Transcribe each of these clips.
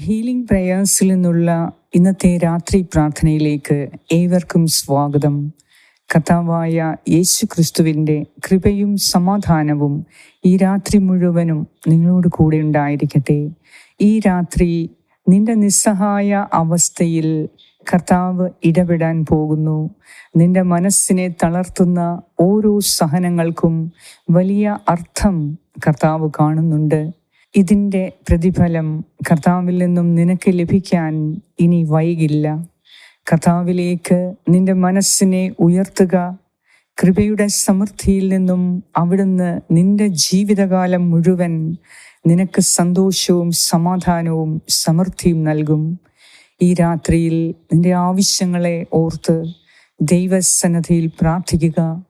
Healing പ്രയേഴ്സിൽ നിന്നുള്ള ഇന്നത്തെ രാത്രി പ്രാർത്ഥനയിലേക്ക് ഏവർക്കും സ്വാഗതം. കഥാവായ യേശു ക്രിസ്തുവിന്റെ കൃപയും സമാധാനവും ഈ രാത്രി മുഴുവനും നിങ്ങളോട് കൂടെ ഉണ്ടായിരിക്കട്ടെ. ഈ രാത്രി നിന്റെ നിസ്സഹായ അവസ്ഥയിൽ കർത്താവ് ഇടപെടാൻ പോകുന്നു. നിന്റെ മനസ്സിനെ തളർത്തുന്ന ഓരോ സഹനങ്ങൾക്കും വലിയ അർത്ഥം കർത്താവ് കാണുന്നുണ്ട്. ഇതിന്റെ പ്രതിഫലം കർത്താവിൽ നിന്നും നിനക്ക് ലഭിക്കാൻ ഇനി വൈകില്ല. കർത്താവിലേക്ക് നിന്റെ മനസ്സിനെ ഉയർത്തുക. കൃപയുടെ സമൃദ്ധിയിൽ നിന്നും അവിടുന്ന് നിന്റെ ജീവിതകാലം മുഴുവൻ നിനക്ക് സന്തോഷവും സമാധാനവും സമൃദ്ധിയും നൽകും. ഈ രാത്രിയിൽ നിന്റെ ആവശ്യങ്ങളെ ഓർത്ത് ദൈവസന്നധിയിൽ പ്രാർത്ഥിക്കുക.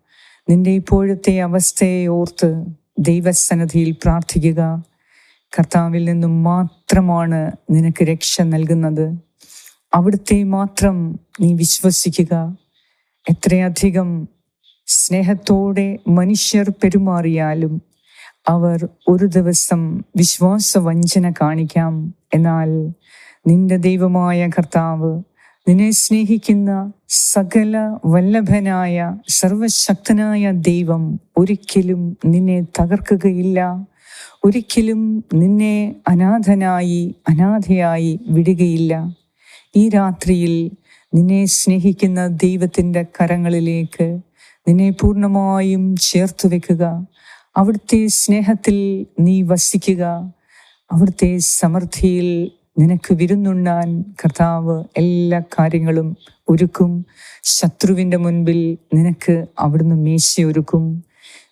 നിന്റെ ഇപ്പോഴത്തെ അവസ്ഥയെ ഓർത്ത് ദൈവസന്നധിയിൽ പ്രാർത്ഥിക്കുക. കർത്താവിൽ നിന്നും മാത്രമാണ് നിനക്ക് രക്ഷ നൽകുന്നത്. അവിടുത്തെ മാത്രം നീ വിശ്വസിക്കുക. എത്രയധികം സ്നേഹത്തോടെ മനുഷ്യർ പെരുമാറിയാലും അവർ ഒരു ദിവസം വിശ്വാസവഞ്ചന കാണിക്കാം. എന്നാൽ നിന്റെ ദൈവമായ കർത്താവ് നിന്നെ സ്നേഹിക്കുന്ന സകല വല്ലഭനായ സർവശക്തനായ ദൈവം ഒരിക്കലും നിന്നെ തകർക്കുകയില്ല. ഒരിക്കലും നിന്നെ അനാഥനായി അനാഥയായി വിടുകയില്ല. ഈ രാത്രിയിൽ നിന്നെ സ്നേഹിക്കുന്ന ദൈവത്തിന്റെ കരങ്ങളിലേക്ക് നിന്നെ പൂർണമായും ചേർത്ത് വെക്കുക. അവിടുത്തെ സ്നേഹത്തിൽ നീ വസിക്കുക. അവിടുത്തെ സമൃദ്ധിയിൽ നിനക്ക് വിരുന്നുണ്ണാൻ കർത്താവ് എല്ലാ കാര്യങ്ങളും ഒരുക്കും. ശത്രുവിന്റെ മുൻപിൽ നിനക്ക് അവിടുന്ന് മേശയൊരുക്കും.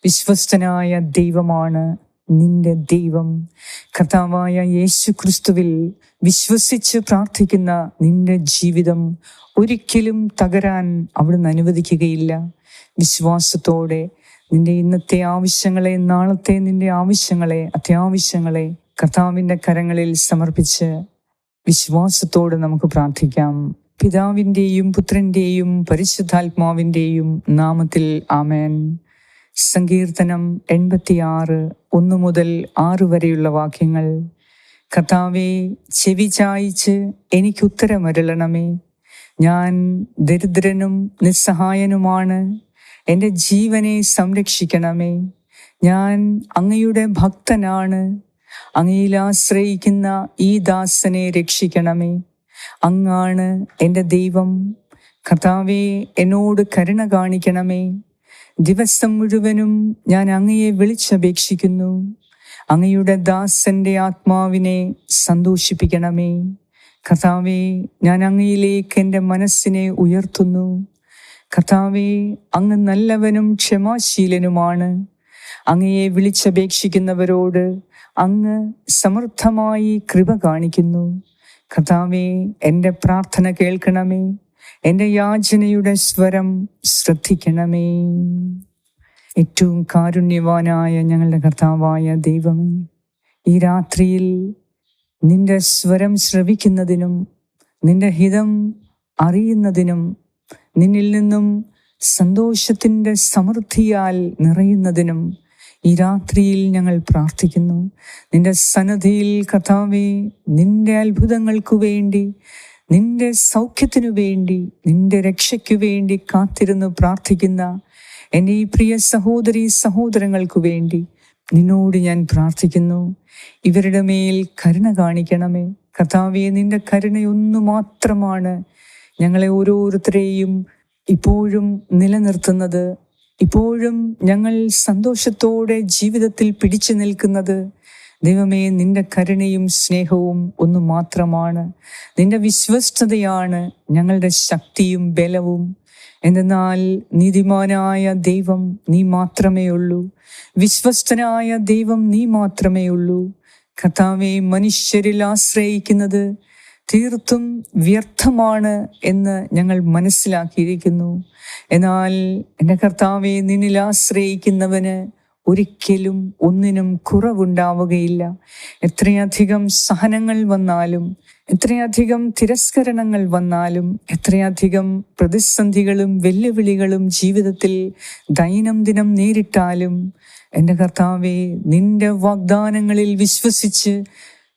വിശ്വസ്തനായ ദൈവമാണ് നിന്റെ ദൈവം കർത്താവായ യേശു ക്രിസ്തുവിൽ വിശ്വസിച്ച് പ്രാർത്ഥിക്കുന്ന നിന്റെ ജീവിതം ഒരിക്കലും തകരാൻ അവിടുന്ന് അനുവദിക്കുകയില്ല. വിശ്വാസത്തോടെ നിന്റെ ഇന്നത്തെ ആവശ്യങ്ങളെ നാളത്തെ നിന്റെ ആവശ്യങ്ങളെ അത്യാവശ്യങ്ങളെ കർത്താവിന്റെ കരങ്ങളിൽ സമർപ്പിച്ച് വിശ്വാസത്തോടെ നമുക്ക് പ്രാർത്ഥിക്കാം. പിതാവിന്റെയും പുത്രന്റെയും പരിശുദ്ധാത്മാവിന്റെയും നാമത്തിൽ ആമേൻ. സങ്കീർത്തനം എൺപത്തിയാറ് ഒന്ന് മുതൽ ആറ് വരെയുള്ള വാക്യങ്ങൾ. കർത്താവെ ചെവി ചായിച്ച് എനിക്ക് ഉത്തരമരുളണമേ. ഞാൻ ദരിദ്രനും നിസ്സഹായനുമാണ്. എന്റെ ജീവനെ സംരക്ഷിക്കണമേ. ഞാൻ അങ്ങയുടെ ഭക്തനാണ്. അങ്ങയിൽ ആശ്രയിക്കുന്ന ഈ ദാസനെ രക്ഷിക്കണമേ. അങ്ങാണ് എന്റെ ദൈവം. കർത്താവെ എന്നോട് കരുണ കാണിക്കണമേ. ദിവസം മുഴുവനും ഞാൻ അങ്ങയെ വിളിച്ചപേക്ഷിക്കുന്നു. അങ്ങയുടെ ദാസന്റെ ആത്മാവിനെ സന്തോഷിപ്പിക്കണമേ. കർത്താവെ ഞാൻ അങ്ങയിലേക്ക് എന്റെ മനസ്സിനെ ഉയർത്തുന്നു. കർത്താവെ അങ്ങ് നല്ലവനും ക്ഷമാശീലനുമാണ്. അങ്ങയെ വിളിച്ചപേക്ഷിക്കുന്നവരോട് അങ്ങ് സമർത്ഥമായി കൃപ കാണിക്കുന്നു. കർത്താവെ എന്റെ പ്രാർത്ഥന കേൾക്കണമേ. എന്റെ യാചനയുടെ സ്വരം ശ്രദ്ധിക്കണമേ. ഏറ്റവും കാരുണ്യവാനായ ഞങ്ങളുടെ കർത്താവായ ദൈവമേ ഈ രാത്രിയിൽ നിന്റെ സ്വരം ശ്രവിക്കുന്നതിനും നിന്റെ ഹിതം അറിയുന്നതിനും നിന്നിൽ നിന്നും സന്തോഷത്തിന്റെ സമൃദ്ധിയാൽ നിറയുന്നതിനും ഈ രാത്രിയിൽ ഞങ്ങൾ പ്രാർത്ഥിക്കുന്നു. നിന്റെ സന്നദ്ധിയിൽ കഥാവേ നിന്റെ അത്ഭുതങ്ങൾക്കു വേണ്ടി നിന്റെ സൗഖ്യത്തിനു വേണ്ടി നിന്റെ രക്ഷയ്ക്കു വേണ്ടി കാത്തിരുന്ന് പ്രാർത്ഥിക്കുന്ന എന്റെ ഈ പ്രിയ സഹോദരി സഹോദരങ്ങൾക്കു വേണ്ടി നിന്നോട് ഞാൻ പ്രാർത്ഥിക്കുന്നു. ഇവരുടെ മേൽ കരുണ കാണിക്കണമേ. കഥാവിയെ നിന്റെ കരുണയൊന്നു മാത്രമാണ് ഞങ്ങളെ ഓരോരുത്തരെയും ഇപ്പോഴും നിലനിർത്തുന്നത്. ഇപ്പോഴും ഞങ്ങൾ സന്തോഷത്തോടെ ജീവിതത്തിൽ പിടിച്ചു നിൽക്കുന്നത്. ദൈവമേ നിന്റെ കരുണയും സ്നേഹവും ഒന്ന് മാത്രമാണ്. നിന്റെ വിശ്വസ്തതയാണ് ഞങ്ങളുടെ ശക്തിയും ബലവും. എന്തെന്നാൽ നീതിമാനായ ദൈവം നീ മാത്രമേ ഉള്ളൂ. വിശ്വസ്തനായ ദൈവം നീ മാത്രമേ ഉള്ളൂ. കഥാവെ മനുഷ്യരിൽ ആശ്രയിക്കുന്നത് തീർത്തും വ്യർത്ഥമാണ് എന്ന് ഞങ്ങൾ മനസ്സിലാക്കിയിരിക്കുന്നു. എന്നാൽ എന്റെ കർത്താവെ നിന്നിൽ ആശ്രയിക്കുന്നവന് ഒരിക്കലും ഒന്നിനും കുറവുണ്ടാവുകയില്ല. എത്രയധികം സഹനങ്ങൾ വന്നാലും എത്രയധികം തിരസ്കരണങ്ങൾ വന്നാലും എത്രയധികം പ്രതിസന്ധികളും വെല്ലുവിളികളും ജീവിതത്തിൽ ദൈനംദിനം നേരിട്ടാലും എന്റെ കർത്താവെ നിന്റെ വാഗ്ദാനങ്ങളിൽ വിശ്വസിച്ച്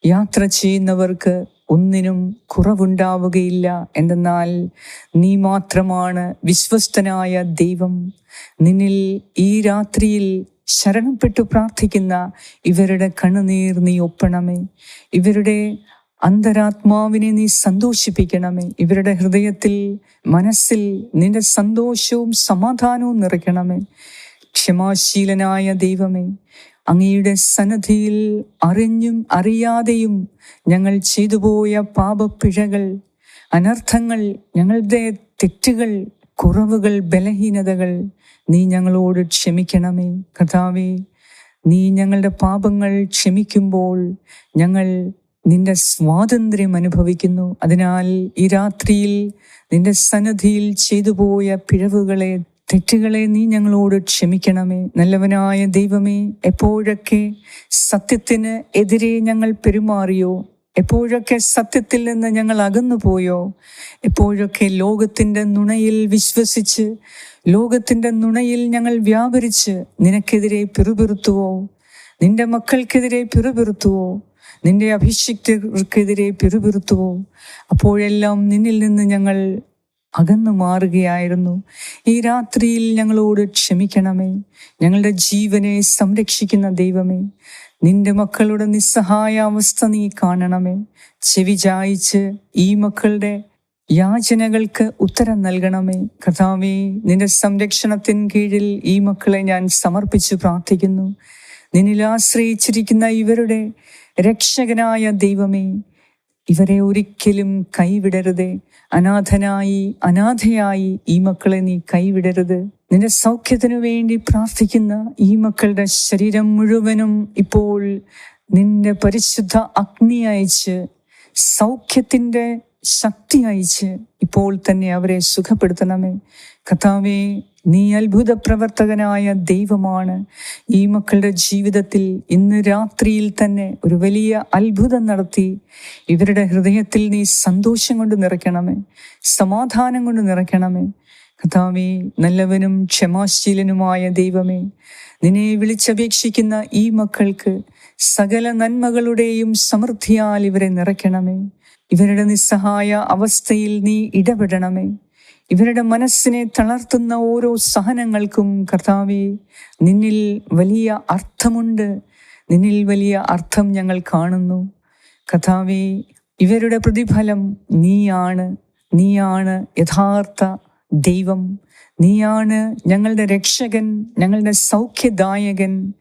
യാത്ര ചെയ്യുന്നവർക്ക് ഒന്നിനും കുറവുണ്ടാവുകയില്ല. എന്തെന്നാൽ നീ മാത്രമാണ് വിശ്വസ്തനായ ദൈവം. നിന്നിൽ ഈ രാത്രിയിൽ ശരണപ്പെട്ടു പ്രാർത്ഥിക്കുന്ന ഇവരുടെ കണ്ണുനീർ നീ ഒപ്പണമേ. ഇവരുടെ അന്തരാത്മാവിനെ നീ സന്തോഷിപ്പിക്കണമേ. ഇവരുടെ ഹൃദയത്തിൽ മനസ്സിൽ നിന്റെ സന്തോഷവും സമാധാനവും നിറയ്ക്കണമേ. ക്ഷമാശീലനായ ദൈവമേ അങ്ങയുടെ സന്നദ്ധിയിൽ അറിഞ്ഞും അറിയാതെയും ഞങ്ങൾ ചെയ്തുപോയ പാപപ്പിഴകൾ അനർത്ഥങ്ങൾ ഞങ്ങളുടെ തെറ്റുകൾ കുറവുകൾ ബലഹീനതകൾ നീ ഞങ്ങളോട് ക്ഷമിക്കണമേ. കഥാവേ നീ ഞങ്ങളുടെ പാപങ്ങൾ ക്ഷമിക്കുമ്പോൾ ഞങ്ങൾ നിന്റെ സ്വാതന്ത്ര്യം അനുഭവിക്കുന്നു. അതിനാൽ ഈ രാത്രിയിൽ നിന്റെ സന്നദ്ധിയിൽ ചെയ്തു പോയ പിഴവുകളെ തെറ്റുകളെ നീ ഞങ്ങളോട് ക്ഷമിക്കണമേ. നല്ലവനായ ദൈവമേ എപ്പോഴൊക്കെ സത്യത്തിന് എതിരെ ഞങ്ങൾ പെരുമാറിയോ എപ്പോഴൊക്കെ സത്യത്തിൽ നിന്ന് ഞങ്ങൾ അകന്നു പോയോ എപ്പോഴൊക്കെ ലോകത്തിന്റെ നുണയിൽ വിശ്വസിച്ച് ലോകത്തിന്റെ നുണയിൽ ഞങ്ങൾ വ്യാപരിച്ച് നിനക്കെതിരെ പിറുപിറുത്തുവോ? നിന്റെ മക്കൾക്കെതിരെ പിറുപിറുത്തുവോ? നിന്റെ അഭിഷിക്തർക്കെതിരെ പിറുപിറുത്തുവോ? അപ്പോഴെല്ലാം നിന്നിൽ നിന്ന് ഞങ്ങൾ അകന്നു മാറുകയായിരുന്നു. ഈ രാത്രിയിൽ ഞങ്ങളോട് ക്ഷമിക്കണമേ. ഞങ്ങളുടെ ജീവനെ സംരക്ഷിക്കുന്ന ദൈവമേ. നിന്റെ മക്കളുടെ നിസ്സഹായ അവസ്ഥ നീ കാണണമേ. ചെവി ചായിച്ച് ഈ മക്കളുടെ യാചനകൾക്ക് ഉത്തരം നൽകണമേ. കഥാവേ നിന്റെ സംരക്ഷണത്തിൻ കീഴിൽ ഈ മക്കളെ ഞാൻ സമർപ്പിച്ചു പ്രാർത്ഥിക്കുന്നു. നിന്നിൽ ആശ്രയിച്ചിരിക്കുന്ന ഇവരുടെ രക്ഷകനായ ദൈവമേ ഇവരെ ഒരിക്കലും കൈവിടരുതേ. അനാഥനായി അനാഥയായി ഈ മക്കളെ നീ കൈവിടരുത്. നിന്റെ സൗഖ്യത്തിനു വേണ്ടി പ്രാർത്ഥിക്കുന്ന ഈ മക്കളുടെ ശരീരം മുഴുവനും ഇപ്പോൾ നിന്റെ പരിശുദ്ധ അഗ്നി അയച്ച് സൗഖ്യത്തിന്റെ ശക്തി അയച്ച് ഇപ്പോൾ തന്നെ അവരെ സുഖപ്പെടുത്തണമേ. കഥാവേ നീ അത്ഭുത പ്രവർത്തകനായ ദൈവമാണ്. ഈ മക്കളുടെ ജീവിതത്തിൽ ഇന്ന് രാത്രിയിൽ തന്നെ ഒരു വലിയ അത്ഭുതം നടത്തി. ഇവരുടെ ഹൃദയത്തിൽ നീ സന്തോഷം കൊണ്ട് നിറയ്ക്കണമേ. സമാധാനം കൊണ്ട് നിറയ്ക്കണമേ. കഥാവേ നല്ലവനും ക്ഷമാശീലനുമായ ദൈവമേ നിന്നെ വിളിച്ചപേക്ഷിക്കുന്ന ഈ മക്കൾക്ക് സകല നന്മകളുടെയും സമൃദ്ധിയാൽ ഇവരെ നിറയ്ക്കണമേ. ഇവരുടെ നിസ്സഹായ അവസ്ഥയിൽ നീ ഇടപെടണമേ. ഇവരുടെ മനസ്സിനെ തളർത്തുന്ന ഓരോ സഹനങ്ങൾക്കും കർത്താവെ നിന്നിൽ വലിയ അർത്ഥമുണ്ട്. നിന്നിൽ വലിയ അർത്ഥം ഞങ്ങൾ കാണുന്നു. കർത്താവെ ഇവരുടെ പ്രതിഫലം നീയാണ്. നീയാണ് യഥാർത്ഥ ദൈവം. നീയാണ് ഞങ്ങളുടെ രക്ഷകൻ ഞങ്ങളുടെ സൗഖ്യദായകൻ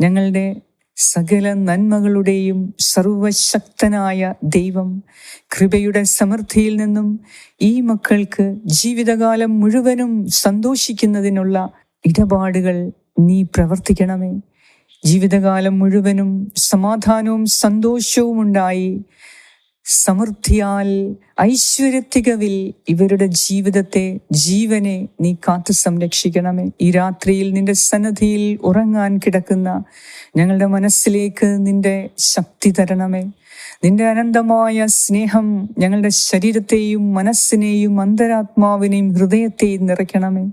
ഞങ്ങളുടെ സകല നന്മകളുടെയും സർവശക്തനായ ദൈവം കൃപയുടെ സമൃദ്ധിയിൽ നിന്നും ഈ മക്കൾക്ക് ജീവിതകാലം മുഴുവനും സന്തോഷിക്കുന്നതിനുള്ള ഇടപാടുകൾ നീ പ്രവർത്തിക്കണമേ. ജീവിതകാലം മുഴുവനും സമാധാനവും സന്തോഷവും ഉണ്ടായി സമൃദ്ധിയാൽ ഐശ്വര്യത്തികവിൽ ഇവരുടെ ജീവിതത്തെ ജീവനെ നീ കാത്തു സംരക്ഷിക്കണമേ. ഈ രാത്രിയിൽ നിന്റെ സന്നദ്ധിയിൽ ഉറങ്ങാൻ കിടക്കുന്ന ഞങ്ങളുടെ മനസ്സിലേക്ക് നിന്റെ ശക്തി തരണമേ. നിന്റെ അനന്തമായ സ്നേഹം ഞങ്ങളുടെ ശരീരത്തെയും മനസ്സിനെയും അന്തരാത്മാവിനെയും ഹൃദയത്തെയും നിറയ്ക്കണമേ.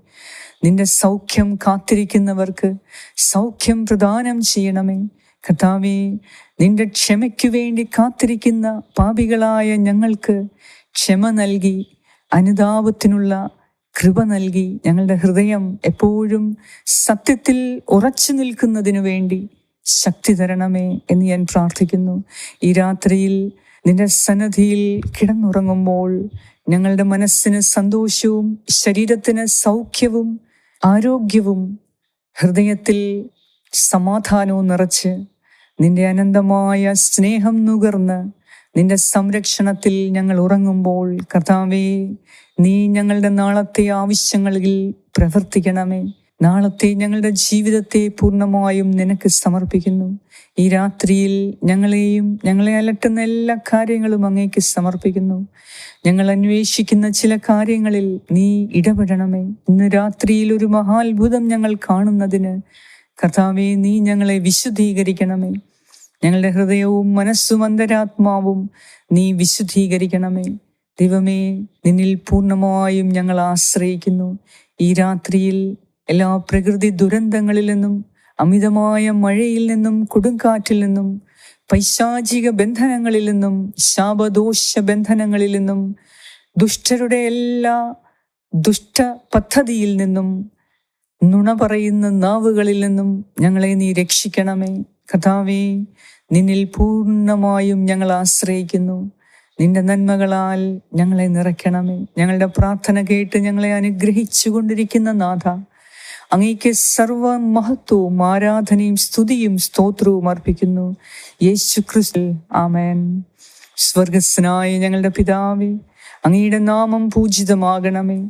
നിന്റെ സൗഖ്യം കാത്തിരിക്കുന്നവർക്ക് സൗഖ്യം പ്രദാനം ചെയ്യണമേ. കർത്താവേ നിന്റെ ക്ഷമയ്ക്കു വേണ്ടി കാത്തിരിക്കുന്ന പാപികളായ ഞങ്ങൾക്ക് ക്ഷമ നൽകി അനുതാപത്തിനുള്ള കൃപ നൽകി ഞങ്ങളുടെ ഹൃദയം എപ്പോഴും സത്യത്തിൽ ഉറച്ചു നിൽക്കുന്നതിനു വേണ്ടി ശക്തി തരണമേ എന്ന് ഞാൻ പ്രാർത്ഥിക്കുന്നു. ഈ രാത്രിയിൽ നിന്റെ സന്നദ്ധിയിൽ കിടന്നുറങ്ങുമ്പോൾ ഞങ്ങളുടെ മനസ്സിന് സന്തോഷവും ശരീരത്തിന് സൗഖ്യവും ആരോഗ്യവും ഹൃദയത്തിൽ സമാധാനവും നിറച്ച് നിന്റെ അനന്തമായ സ്നേഹം നുകർന്ന് നിന്റെ സംരക്ഷണത്തിൽ ഞങ്ങൾ ഉറങ്ങുമ്പോൾ കർത്താവേ നീ ഞങ്ങളുടെ നാളത്തെ ആവശ്യങ്ങളിൽ പ്രവർത്തിക്കണമേ. നാളത്തെ ഞങ്ങളുടെ ജീവിതത്തെ പൂർണമായും നിനക്ക് സമർപ്പിക്കുന്നു. ഈ രാത്രിയിൽ ഞങ്ങളെയും ഞങ്ങളെ അലട്ടുന്ന എല്ലാ കാര്യങ്ങളും അങ്ങേക്ക് സമർപ്പിക്കുന്നു. ഞങ്ങൾ അന്വേഷിക്കുന്ന ചില കാര്യങ്ങളിൽ നീ ഇടപെടണമേ. ഇന്ന് രാത്രിയിൽ ഒരു മഹാത്ഭുതം ഞങ്ങൾ കാണുന്നതിന് കർത്താവെ നീ ഞങ്ങളെ വിശുദ്ധീകരിക്കണമേ. ഞങ്ങളുടെ ഹൃദയവും മനസ്സും അന്തരാത്മാവും നീ വിശുദ്ധീകരിക്കണമേ. ദൈവമേ നിന്നിൽ പൂർണമായും ഞങ്ങൾ ആശ്രയിക്കുന്നു. ഈ രാത്രിയിൽ എല്ലാ പ്രകൃതി ദുരന്തങ്ങളിൽ നിന്നും അമിതമായ മഴയിൽ നിന്നും കൊടുങ്കാറ്റിൽ നിന്നും പൈശാചിക ബന്ധനങ്ങളിൽ നിന്നും ശാപദോഷ ബന്ധനങ്ങളിൽ നിന്നും ദുഷ്ടരുടെ എല്ലാ ദുഷ്ട പദ്ധതിയിൽ നിന്നും നുണ പറയുന്ന നാവുകളിൽ നിന്നും ഞങ്ങളെ നീ രക്ഷിക്കണമേ. കഥാവേ നിന്നിൽ പൂർണമായും ഞങ്ങൾ ആശ്രയിക്കുന്നു. നിന്റെ നന്മകളാൽ ഞങ്ങളെ നിറയ്ക്കണമേ. ഞങ്ങളുടെ പ്രാർത്ഥന കേട്ട് ഞങ്ങളെ അനുഗ്രഹിച്ചു കൊണ്ടിരിക്കുന്ന നാഥ അങ്ങേക്ക് സർവ മഹത്വവും ആരാധനയും സ്തുതിയും സ്തോത്രവും അർപ്പിക്കുന്നു. യേശു ക്രിസ്തു ആമേൻ. സ്വർഗസ്നായ ഞങ്ങളുടെ പിതാവേ അങ്ങയുടെ നാമം പൂജിതമാകണമേ.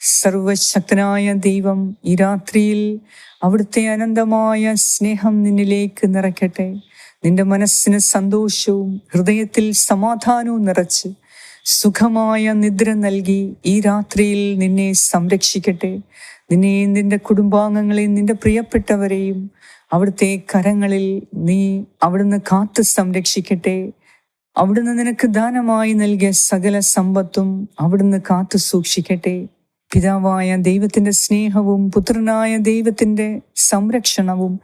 സർവശക്തനായ ദൈവം ഈ രാത്രിയിൽ അവിടുത്തെ അനന്തമായ സ്നേഹം നിന്നിലേക്ക് നിറയ്ക്കട്ടെ. നിന്റെ മനസ്സിന് സന്തോഷവും ഹൃദയത്തിൽ സമാധാനവും നിറച്ച് സുഖമായ നിദ്ര നൽകി ഈ രാത്രിയിൽ നിന്നെ സംരക്ഷിക്കട്ടെ. നിന്നെയും നിന്റെ കുടുംബാംഗങ്ങളെയും നിന്റെ പ്രിയപ്പെട്ടവരെയും അവിടുത്തെ കരങ്ങളിൽ നീ അവിടുന്ന് കാത്ത് സംരക്ഷിക്കട്ടെ. അവിടുന്ന് നിനക്ക് ദാനമായി നൽകിയ സകല സമ്പത്തും അവിടുന്ന് കാത്തു സൂക്ഷിക്കട്ടെ. പിതാവായ ദൈവത്തിന്റെ സ്നേഹവും പുത്രനായ ദൈവത്തിന്റെ സംരക്ഷണവും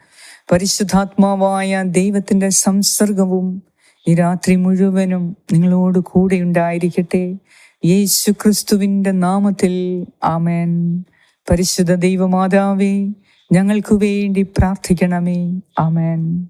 പരിശുദ്ധാത്മാവായ ദൈവത്തിന്റെ സംസർഗവും ഈ രാത്രി മുഴുവനും നിങ്ങളോട് കൂടെ ഉണ്ടായിരിക്കട്ടെ. യേശു ക്രിസ്തുവിന്റെ നാമത്തിൽ ആമേൻ. പരിശുദ്ധ ദൈവമാതാവേ ഞങ്ങൾക്ക് വേണ്ടി പ്രാർത്ഥിക്കണമേ. ആമേൻ.